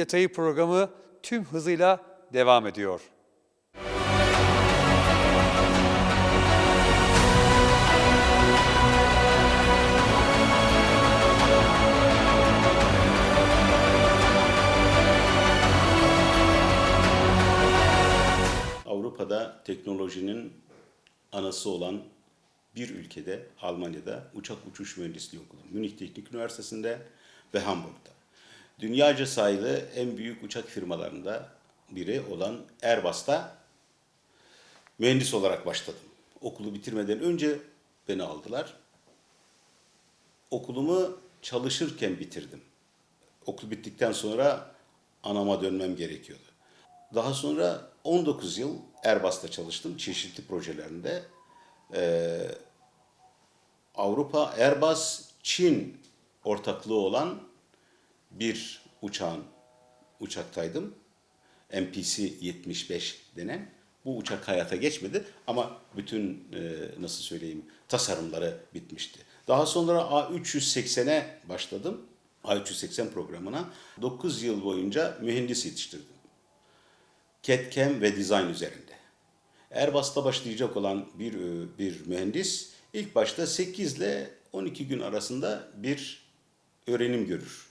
Detayı programı tüm hızıyla devam ediyor. Avrupa'da teknolojinin anası olan bir ülkede, Almanya'da uçak uçuş mühendisliği okudum. Münih Teknik Üniversitesi'nde ve Hamburg'da. Dünyaca sayılı en büyük uçak firmalarında biri olan Airbus'ta mühendis olarak başladım. Okulu bitirmeden önce beni aldılar. Okulumu çalışırken bitirdim. Okul bittikten sonra anama dönmem gerekiyordu. Daha sonra 19 yıl Airbus'ta çalıştım çeşitli projelerinde. Ee, Avrupa Airbus Çin ortaklığı olan bir uçağın uçaktaydım. MPC 75 denen. Bu uçak hayata geçmedi ama bütün e, nasıl söyleyeyim tasarımları bitmişti. Daha sonra A380'e başladım. A380 programına 9 yıl boyunca mühendis yetiştirdim. CAD-CAM ve dizayn üzerinde. Airbus'ta başlayacak olan bir e, bir mühendis ilk başta 8 ile 12 gün arasında bir öğrenim görür.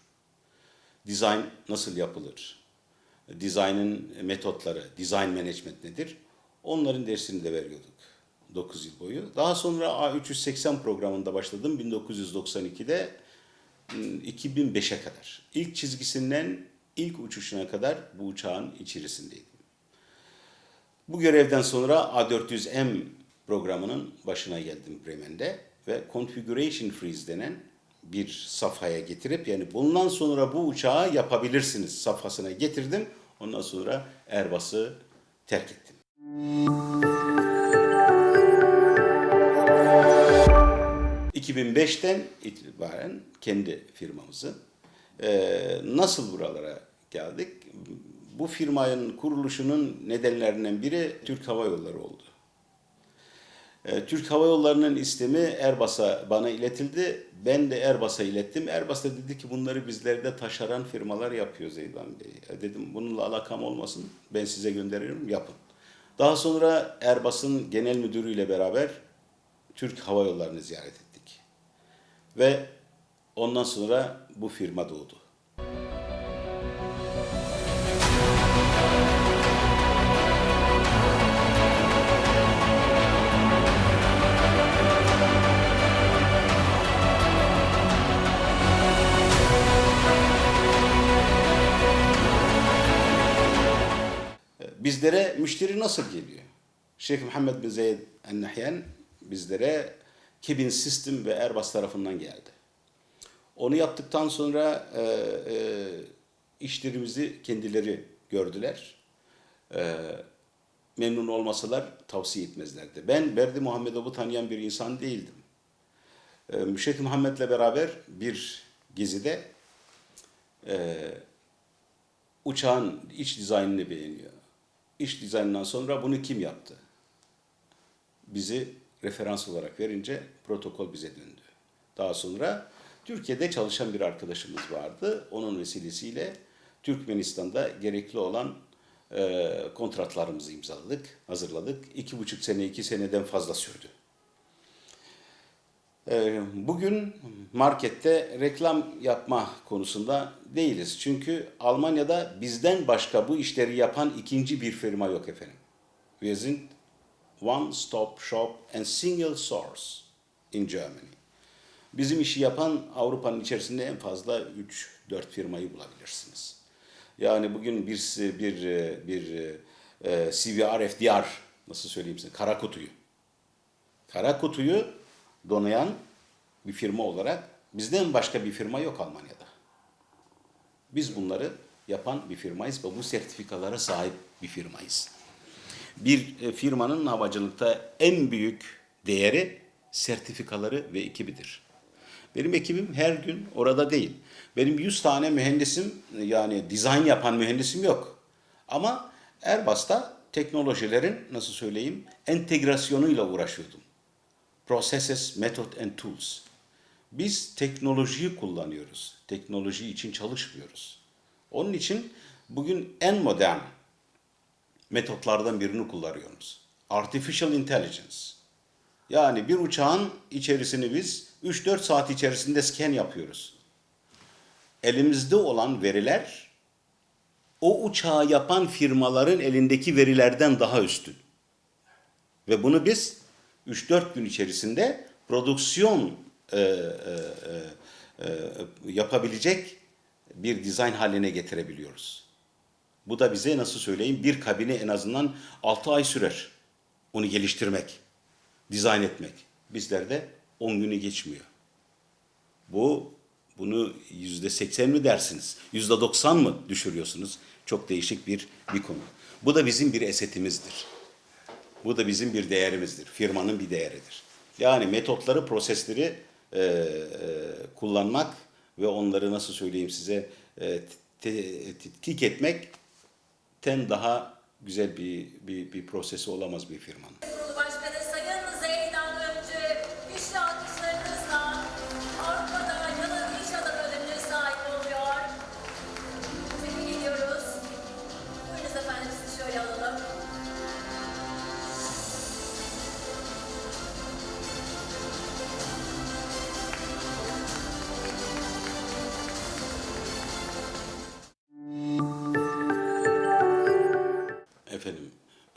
Dizayn nasıl yapılır? Dizaynın metotları, design management nedir? Onların dersini de veriyorduk 9 yıl boyu. Daha sonra A380 programında başladım 1992'de 2005'e kadar. İlk çizgisinden ilk uçuşuna kadar bu uçağın içerisindeydim. Bu görevden sonra A400M programının başına geldim Bremen'de ve Configuration Freeze denen bir safhaya getirip yani bundan sonra bu uçağı yapabilirsiniz safhasına getirdim. Ondan sonra Airbus'u terk ettim. 2005'ten itibaren kendi firmamızı e, nasıl buralara geldik? Bu firmanın kuruluşunun nedenlerinden biri Türk Hava Yolları oldu. E, Türk Hava Yolları'nın istemi Airbus'a bana iletildi. Ben de Airbus'a ilettim. Airbus da dedi ki bunları bizlerde taşeron firmalar yapıyor Zeydan Bey. E, Dedim bununla alakam olmasın. Ben size gönderiyorum yapın. Daha sonra Airbus'un genel müdürüyle beraber Türk Hava Yolları'nı ziyaret ettik. Ve ondan sonra bu firma doğdu. Bizlere müşteri nasıl geliyor? Şeyh Muhammed bin Zeyd el-Nahyan bizlere Kibin System ve Airbus tarafından geldi. Onu yaptıktan sonra e, e, işlerimizi kendileri gördüler. E, memnun olmasalar tavsiye etmezlerdi. Ben Berdi Muhammedov'u tanıyan bir insan değildim. E, Şeyh Muhammed'le beraber bir gezide e, uçağın iç dizaynını beğeniyor. İç dizaynından sonra bunu kim yaptı? Bizi referans olarak verince protokol bize döndü. Daha sonra Türkiye'de çalışan bir arkadaşımız vardı. Onun vesilesiyle Türkmenistan'da gerekli olan e, kontratlarımızı imzaladık, hazırladık. İki buçuk sene, iki seneden fazla sürdü. E, Bugün markette reklam yapma konusunda değiliz. Çünkü Almanya'da bizden başka bu işleri yapan ikinci bir firma yok efendim. Wir sind one stop shop and single source in Germany. Bizim işi yapan Avrupa'nın içerisinde en fazla 3-4 firmayı bulabilirsiniz. Yani bugün bir bir bir e, CVR FDR nasıl söyleyeyim size kara kutuyu. Kara kutuyu donayan bir firma olarak bizden başka bir firma yok Almanya'da. Biz bunları yapan bir firmayız ve bu sertifikalara sahip bir firmayız. Bir e, firmanın havacılıkta en büyük değeri sertifikaları ve ekibidir. Benim ekibim her gün orada değil. Benim 100 tane mühendisim yani dizayn yapan mühendisim yok. Ama Airbus'ta teknolojilerin nasıl söyleyeyim entegrasyonuyla uğraşıyordum. Processes, method and tools. Biz teknolojiyi kullanıyoruz. Teknoloji için çalışmıyoruz. Onun için bugün en modern metotlardan birini kullanıyoruz. Artificial Intelligence. Yani bir uçağın içerisini biz 3-4 saat içerisinde scan yapıyoruz. Elimizde olan veriler o uçağı yapan firmaların elindeki verilerden daha üstün. Ve bunu biz 3-4 gün içerisinde prodüksiyon e, e, e, e, yapabilecek bir dizayn haline getirebiliyoruz. Bu da bize nasıl söyleyeyim bir kabine en azından 6 ay sürer. Onu geliştirmek, dizayn etmek. Bizlerde 10 günü geçmiyor. Bu bunu yüzde seksen mi dersiniz? Yüzde doksan mı düşürüyorsunuz? Çok değişik bir bir konu. Bu da bizim bir esetimizdir. Bu da bizim bir değerimizdir. Firmanın bir değeridir. Yani metotları, prosesleri e, e, kullanmak ve onları nasıl söyleyeyim size e, te- tetkik etmekten daha güzel bir, bir, bir prosesi olamaz bir firmanın.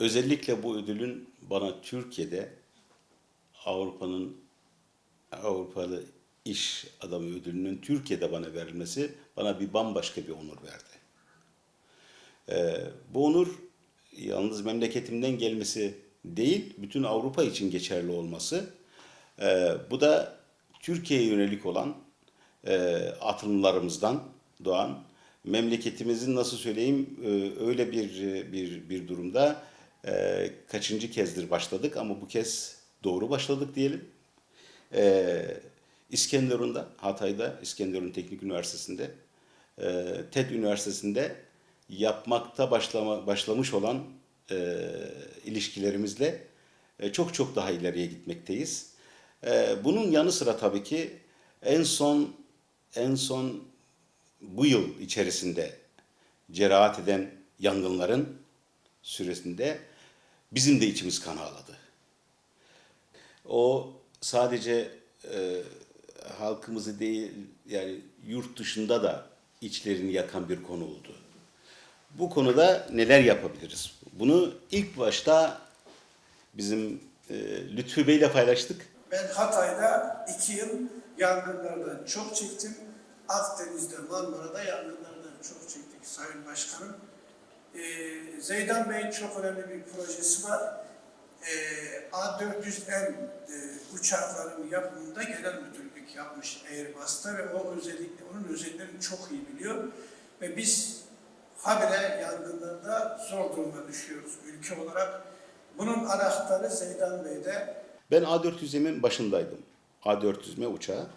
Özellikle bu ödülün bana Türkiye'de Avrupa'nın Avrupalı iş adamı ödülünün Türkiye'de bana verilmesi bana bir bambaşka bir onur verdi. Ee, bu onur yalnız memleketimden gelmesi değil, bütün Avrupa için geçerli olması. Ee, bu da Türkiye'ye yönelik olan e, atılımlarımızdan doğan memleketimizin nasıl söyleyeyim e, öyle bir bir bir durumda e, kaçıncı kezdir başladık ama bu kez doğru başladık diyelim. E, İskenderun'da, Hatay'da, İskenderun Teknik Üniversitesi'nde, e, TED Üniversitesi'nde yapmakta başlama, başlamış olan e, ilişkilerimizle e, çok çok daha ileriye gitmekteyiz. E, bunun yanı sıra tabii ki en son en son bu yıl içerisinde cerahat eden yangınların süresinde bizim de içimiz kan ağladı. O sadece e, halkımızı değil yani yurt dışında da içlerini yakan bir konu oldu. Bu konuda neler yapabiliriz? Bunu ilk başta bizim e, Lütfü Bey'le paylaştık. Ben Hatay'da iki yıl yangınlardan çok çektim. Akdeniz'de, Marmara'da yangınlardan çok çektik Sayın Başkanım. Ee, Zeydan Bey'in çok önemli bir projesi var. Ee, A400M e, uçakların yapımında genel müdürlük yapmış Airbus'ta ve o özellikle onun özelliklerini çok iyi biliyor. Ve biz habire yangınlarda zor duruma düşüyoruz ülke olarak. Bunun anahtarı Zeydan Bey'de. Ben A400M'in başındaydım. A400M uçağı.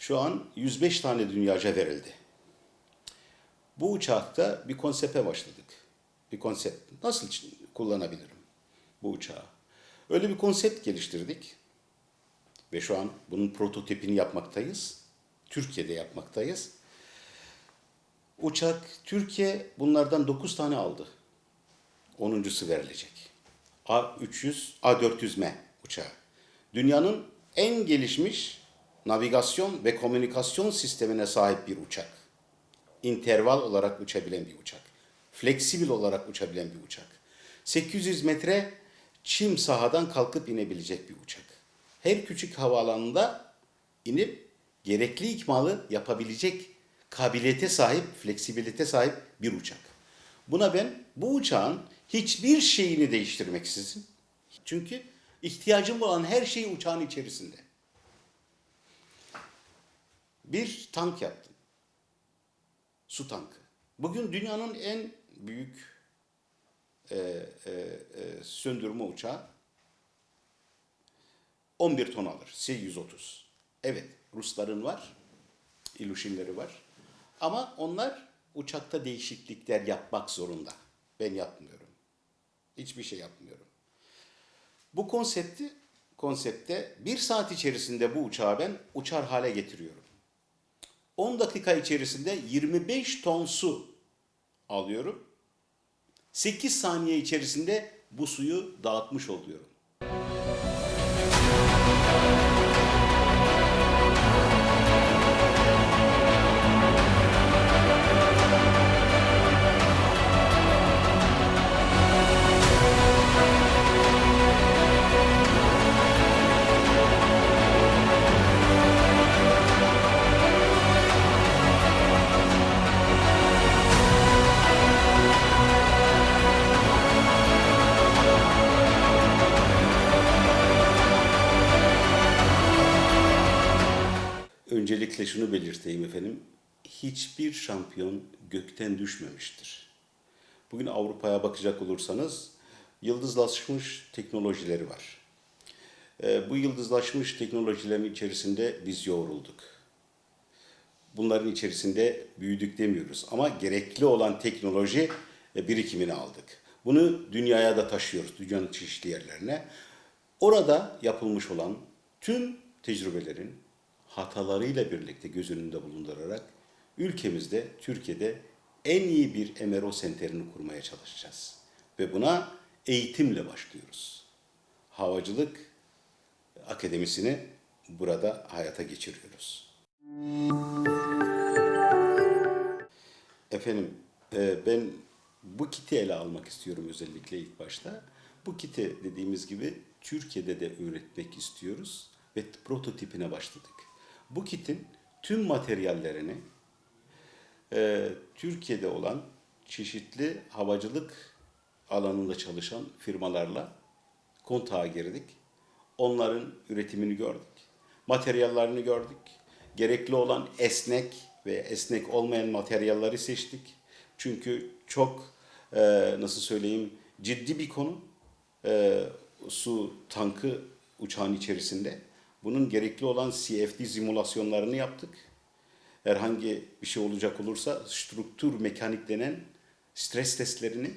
Şu an 105 tane dünyaca verildi. Bu uçakta bir konsepte başladık. Bir konsept. Nasıl kullanabilirim bu uçağı? Öyle bir konsept geliştirdik. Ve şu an bunun prototipini yapmaktayız. Türkiye'de yapmaktayız. Uçak Türkiye bunlardan 9 tane aldı. 10.sü verilecek. A300, A400M uçağı. Dünyanın en gelişmiş navigasyon ve komünikasyon sistemine sahip bir uçak. İnterval olarak uçabilen bir uçak. Fleksibil olarak uçabilen bir uçak. 800 metre çim sahadan kalkıp inebilecek bir uçak. Her küçük havaalanında inip gerekli ikmalı yapabilecek kabiliyete sahip, fleksibilite sahip bir uçak. Buna ben bu uçağın hiçbir şeyini değiştirmeksizin. Çünkü ihtiyacım olan her şey uçağın içerisinde. Bir tank yaptım. Su tankı. Bugün dünyanın en büyük e, e, e, söndürme uçağı 11 ton alır. S-130. Evet, Rusların var. İluşinleri var. Ama onlar uçakta değişiklikler yapmak zorunda. Ben yapmıyorum. Hiçbir şey yapmıyorum. Bu konsepti konsepte bir saat içerisinde bu uçağı ben uçar hale getiriyorum. 10 dakika içerisinde 25 ton su alıyorum. 8 saniye içerisinde bu suyu dağıtmış oluyorum. Öncelikle şunu belirteyim efendim. Hiçbir şampiyon gökten düşmemiştir. Bugün Avrupa'ya bakacak olursanız yıldızlaşmış teknolojileri var. Ee, bu yıldızlaşmış teknolojilerin içerisinde biz yoğrulduk. Bunların içerisinde büyüdük demiyoruz ama gerekli olan teknoloji e, birikimini aldık. Bunu dünyaya da taşıyoruz, dünyanın çeşitli yerlerine. Orada yapılmış olan tüm tecrübelerin hatalarıyla birlikte göz önünde bulundurarak ülkemizde, Türkiye'de en iyi bir MRO senterini kurmaya çalışacağız. Ve buna eğitimle başlıyoruz. Havacılık Akademisi'ni burada hayata geçiriyoruz. Efendim, e, ben bu kiti ele almak istiyorum özellikle ilk başta. Bu kiti dediğimiz gibi Türkiye'de de üretmek istiyoruz ve prototipine başladık. Bu kitin tüm materyallerini e, Türkiye'de olan çeşitli havacılık alanında çalışan firmalarla kontağa girdik. Onların üretimini gördük. Materyallerini gördük. Gerekli olan esnek ve esnek olmayan materyalleri seçtik. Çünkü çok e, nasıl söyleyeyim ciddi bir konu. E, su tankı uçağın içerisinde. Bunun gerekli olan CFD simülasyonlarını yaptık. Herhangi bir şey olacak olursa struktur mekanik denen stres testlerini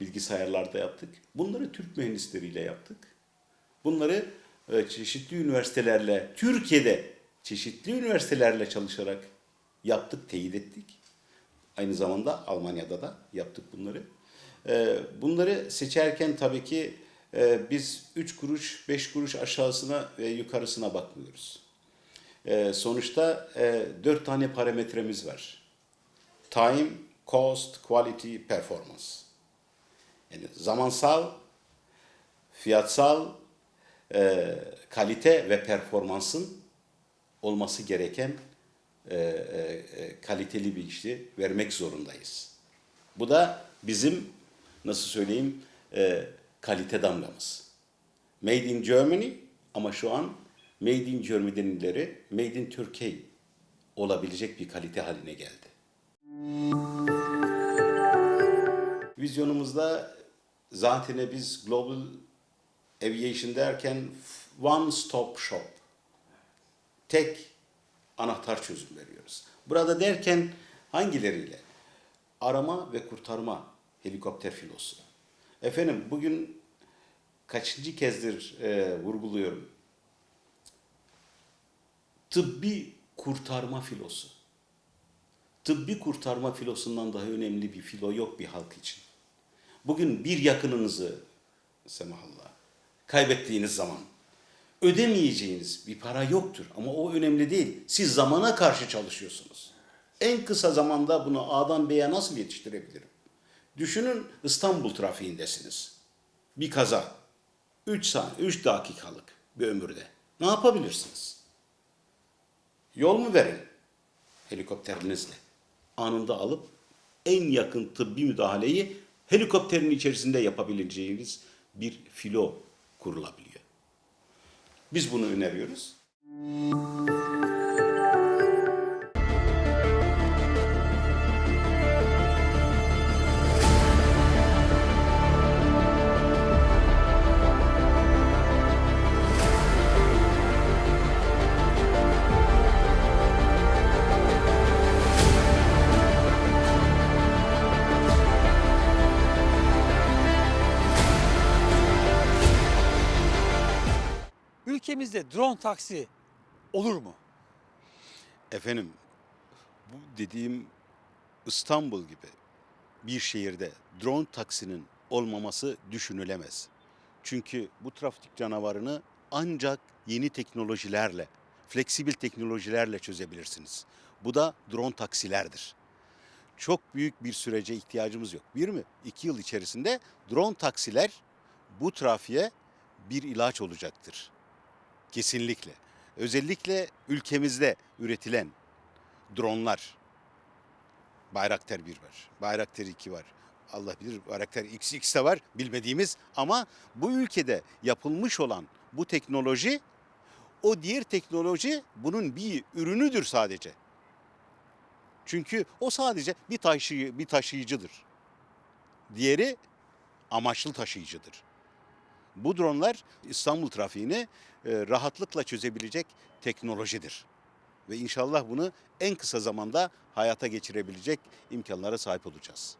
bilgisayarlarda yaptık. Bunları Türk mühendisleriyle yaptık. Bunları e, çeşitli üniversitelerle, Türkiye'de çeşitli üniversitelerle çalışarak yaptık, teyit ettik. Aynı zamanda Almanya'da da yaptık bunları. E, Bunları seçerken tabii ki e, biz 3 kuruş, 5 kuruş aşağısına ve yukarısına bakmıyoruz. E, Sonuçta 4 tane parametremiz var. Time, cost, quality, performance. Yani zamansal, fiyatsal, e, kalite ve performansın olması gereken e, e, e, kaliteli bir işi vermek zorundayız. Bu da bizim nasıl söyleyeyim e, kalite damgamız. Made in Germany ama şu an Made in Germany'den ileri Made in Turkey olabilecek bir kalite haline geldi. Vizyonumuzda zaten biz Global Aviation derken one stop shop. Tek anahtar çözüm veriyoruz. Burada derken hangileriyle? Arama ve kurtarma helikopter filosu. Efendim bugün kaçıncı kezdir e, vurguluyorum. Tıbbi kurtarma filosu. Tıbbi kurtarma filosundan daha önemli bir filo yok bir halk için. Bugün bir yakınınızı semahallah kaybettiğiniz zaman ödemeyeceğiniz bir para yoktur ama o önemli değil. Siz zamana karşı çalışıyorsunuz. En kısa zamanda bunu A'dan B'ye nasıl yetiştirebilirim? Düşünün İstanbul trafiğindesiniz. Bir kaza. 3 saat, 3 dakikalık bir ömürde. Ne yapabilirsiniz? Yol mu verin? Helikopterinizle. Anında alıp en yakın tıbbi müdahaleyi helikopterin içerisinde yapabileceğiniz bir filo kurulabiliyor. Biz bunu öneriyoruz. Ülkemizde drone taksi olur mu? Efendim bu dediğim İstanbul gibi bir şehirde drone taksinin olmaması düşünülemez. Çünkü bu trafik canavarını ancak yeni teknolojilerle, fleksibil teknolojilerle çözebilirsiniz. Bu da drone taksilerdir. Çok büyük bir sürece ihtiyacımız yok. Bir mi? İki yıl içerisinde drone taksiler bu trafiğe bir ilaç olacaktır. Kesinlikle. Özellikle ülkemizde üretilen dronlar. Bayraktar 1 var. Bayraktar 2 var. Allah bilir Bayraktar XX de var bilmediğimiz ama bu ülkede yapılmış olan bu teknoloji o diğer teknoloji bunun bir ürünüdür sadece. Çünkü o sadece bir taşı bir taşıyıcıdır. Diğeri amaçlı taşıyıcıdır. Bu dronlar İstanbul trafiğini e, rahatlıkla çözebilecek teknolojidir. Ve inşallah bunu en kısa zamanda hayata geçirebilecek imkanlara sahip olacağız.